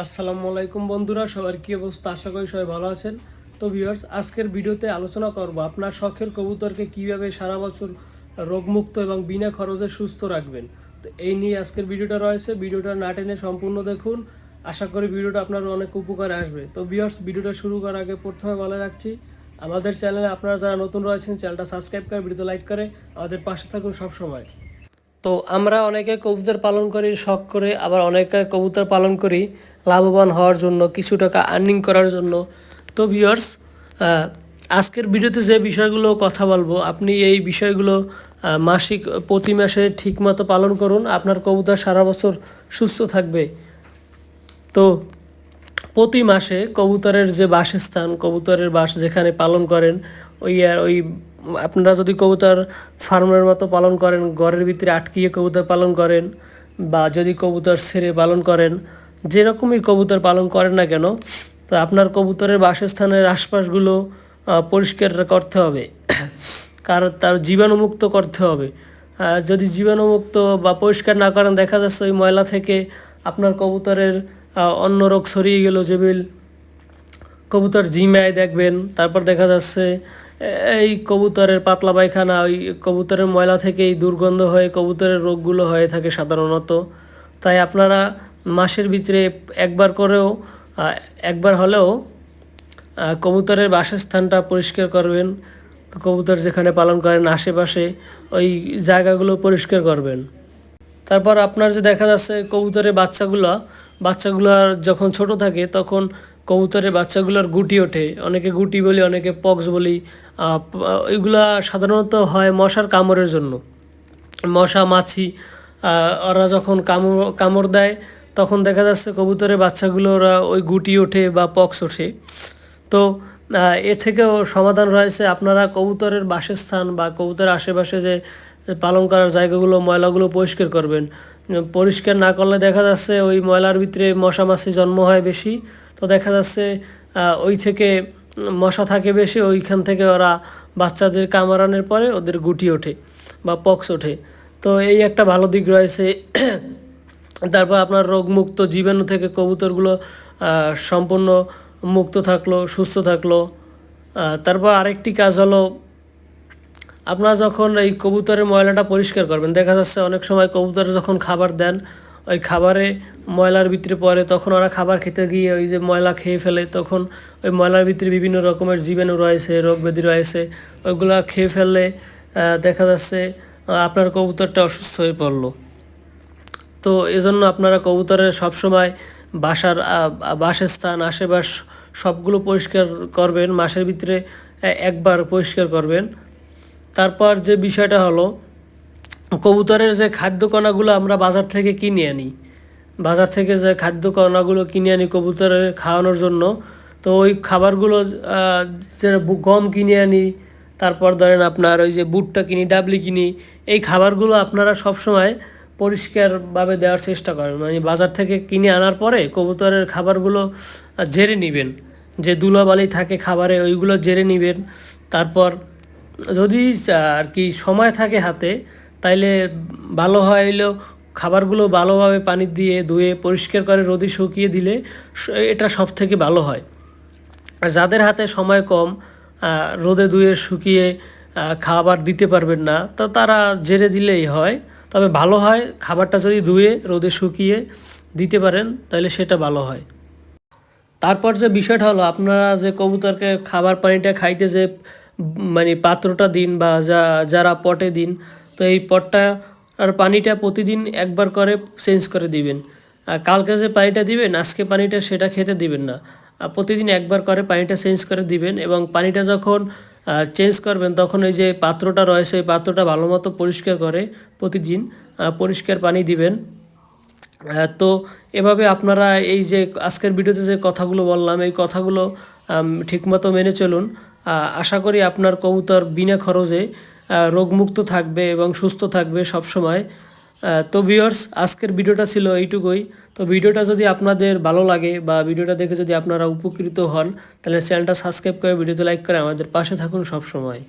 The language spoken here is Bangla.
আসসালামু আলাইকুম বন্ধুরা, সবার কি অবস্থা? আশা করি সবাই ভালো আছেন। তো ভিউয়ার্স আজকের ভিডিওতে আলোচনা করব আপনার শখের কবুতরকে কীভাবে সারা বছর রোগমুক্ত এবং বিনা খরচে সুস্থ রাখবেন। তো এই নিয়ে আজকের ভিডিওটা রয়েছে। ভিডিওটা না টেনে সম্পূর্ণ দেখুন। আশা করি ভিডিওটা আপনার অনেক উপকারে আসবে। তো ভিউয়ার্স ভিডিওটা শুরু করার আগে প্রথমে বলে রাখছি, আমাদের চ্যানেলে আপনারা যারা নতুন রয়েছেন, চ্যানেলটা সাবস্ক্রাইব করে ভিডিও লাইক করে আমাদের পাশে থাকুন সবসময়। তো আমরা অনেকে কবুতর পালন করি, শখ করে, আবার অনেকে কবুতর পালন করি লাভবান হওয়ার জন্য, কিছু টাকা আর্নিং করার জন্য। তো ভিউয়ার্স আজকের ভিডিওতে যে বিষয়গুলো কথা বলব, আপনি এই বিষয়গুলো মাসিক, প্রতি মাসে ঠিকমতো পালন করুন, আপনার কবুতর সারা বছর সুস্থ থাকবে। তো প্রতি মাসে কবুতরের যে বাসস্থান, কবুতরের বাস যেখানে পালন করেন, ওই আর ওই আপনারা যদি কবুতর ফার্মের মতো পালন করেন, ঘরের ভিতরে আটকিয়ে কবুতর পালন করেন বা যদি কবুতর ছেড়ে পালন করেন, যেরকমই কবুতর পালন করেন না কেন, তো আপনার কবুতরের বাসস্থানের আশপাশগুলো পরিষ্কার করতে হবে। কারণ তার জীবাণুমুক্ত করতে হবে। যদি জীবাণুমুক্ত বা পরিষ্কার না করেন, দেখা যাচ্ছে ওই ময়লা থেকে আপনার কবুতরের অন্য রোগ ছড়িয়ে গেল যেবিল কবুতর জিমায় দেখবেন, তারপর দেখা যাচ্ছে এই কবুতরের পাতলা পায়খানা, ওই কবুতরের ময়লা থেকেই দুর্গন্ধ হয়ে কবুতরের রোগগুলো হয়ে থাকে সাধারণত। তাই আপনারা মাসের ভিতরে একবার করেও একবার হলেও কবুতরের বাসস্থানটা পরিষ্কার করবেন। কবুতর যেখানে পালন করেন আশেপাশে, ওই জায়গাগুলো পরিষ্কার করবেন। তারপর আপনার যে দেখা যাচ্ছে কবুতরের বাচ্চাগুলো, বাচ্চাগুলোর যখন ছোট থাকে, তখন কবুতরের বাচ্চাগুলোর গুটি ওঠে। অনেকে গুটি বলি, অনেকে পক্স বলি। এগুলা সাধারণত হয় মশার কামড়ের জন্য। মশা, মাছি ওরা যখন কামড় কামড় দেয়, তখন দেখা যাচ্ছে কবুতরের বাচ্চাগুলো ওরা ওই গুটি ওঠে বা পক্স ওঠে। তো এ থেকেও সমাধান রয়েছে। আপনারা কবুতরের বাসস্থান বা কবুতরের আশেপাশে যে পালন করার জায়গাগুলো, ময়লাগুলো পরিষ্কার করবেন। পরিষ্কার না করলে দেখা যাচ্ছে ওই ময়লার ভিতরে মশা মাছি জন্ম হয় বেশি। তো দেখা যাচ্ছে ওই থেকে মশা থাকে বেশি, ওইখান থেকে ওরা বাচ্চাদের কামড়ানোর পরে ওদের গুটি ওঠে বা পক্স ওঠে। তো এই একটা ভালো দিক রয়েছে। তারপর আপনার রোগমুক্ত জীবাণু থেকে কবুতরগুলো সম্পূর্ণ মুক্ত থাকল, সুস্থ থাকল। তারপর আরেকটি কাজ হলো, আপনারা যখন এই কবুতরের ময়লাটা পরিষ্কার করবেন, দেখা যাচ্ছে অনেক সময় কবুতরে যখন খাবার দেন, ওই খাবারে ময়লার ভিতরে পড়ে, তখন ওরা খাবার খেতে গিয়ে ওই যে ময়লা খেয়ে ফেলে, তখন ওই ময়লার ভিতরে বিভিন্ন রকমের জীবাণু রয়েছে, রোগ ব্যাধি রয়েছে, ওইগুলো খেয়ে ফেললে দেখা যাচ্ছে আপনার কবুতরটা অসুস্থ হয়ে পড়ল। তো এজন্য আপনারা কবুতরের সবসময় বাসার বাসস্থান, আশেপাশ সবগুলো পরিষ্কার করবেন, মাসের ভিতরে একবার পরিষ্কার করবেন। তারপর যে বিষয়টা হলো, কবুতরের যে খাদ্য কণাগুলো আমরা বাজার থেকে কিনে আনি, বাজার থেকে যে খাদ্য কণাগুলো কিনে আনি কবুতরের খাওয়ানোর জন্য, তো ওই খাবারগুলো যে গম কিনে আনি, তারপর ধরেন আপনার ওই যে বুটটা কিনি, ডাবলি কিনি, এই খাবারগুলো আপনারা সবসময় পরিষ্কারভাবে দেওয়ার চেষ্টা করেন। মানে বাজার থেকে কিনে আনার পরে কবুতরের খাবারগুলো জেরে নেবেন। যে ধুলাবালি থাকে খাবারে, ওইগুলো জেরে নেবেন। তারপর যদি আর কি সময় থাকে হাতে, তাইলে ভালো হয় হইল খাবারগুলো ভালোভাবে পানি দিয়ে ধুয়ে পরিষ্কার করে রোদে শুকিয়ে দিলে এটা সব থেকে ভালো হয়। আর যাদের হাতে সময় কম রোদে ধুয়ে শুকিয়ে খাবার দিতে পারবেন না, তো তারা জেরে দিলেই হয়। তবে ভালো হয়, খাবারটা যদি ধুয়ে, রোদে শুকিয়ে দিতে পারেন, তাহলে সেটা ভালো হয়। তারপর যে বিষয়টা হলো, আপনারা যে কবুতরকে খাবার পানিটা খাইতে যে মানে পাত্রটা দিন বা যা, যারা পটে দিন, তো এই পটটা আর পানিটা প্রতিদিন একবার করে চেঞ্জ করে দিবেন। আর কালকে যে পানিটা দিবেন, আজকে পানিটা সেটা খেতে দিবেন না। প্রতিদিন একবার করে পানিটা চেঞ্জ করে দিবেন এবং পানিটা যখন চেঞ্জ করবেন, তখন ওই যে পাত্রটা রয়েছে এই পাত্রটা ভালো মতো পরিষ্কার করে প্রতিদিন পরিষ্কার পানি দিবেন। তো এভাবে আপনারা এই যে আজকের ভিডিওতে যে কথাগুলো বললাম, এই কথাগুলো ঠিকমতো মেনে চলুন। আশা করি আপনার কবুতর বিনা খরচে রোগমুক্ত থাকবে এবং সুস্থ থাকবে সবসময়। তো ভিওর্স আজকের ভিডিওটা ছিল এইটুকুই। তো ভিডিওটা যদি আপনাদের ভালো লাগে বা ভিডিওটা দেখে যদি আপনারা উপকৃত হন, তাহলে চ্যানেলটা সাবস্ক্রাইব করে ভিডিওতে লাইক করে আমাদের পাশে থাকুন সবসময়।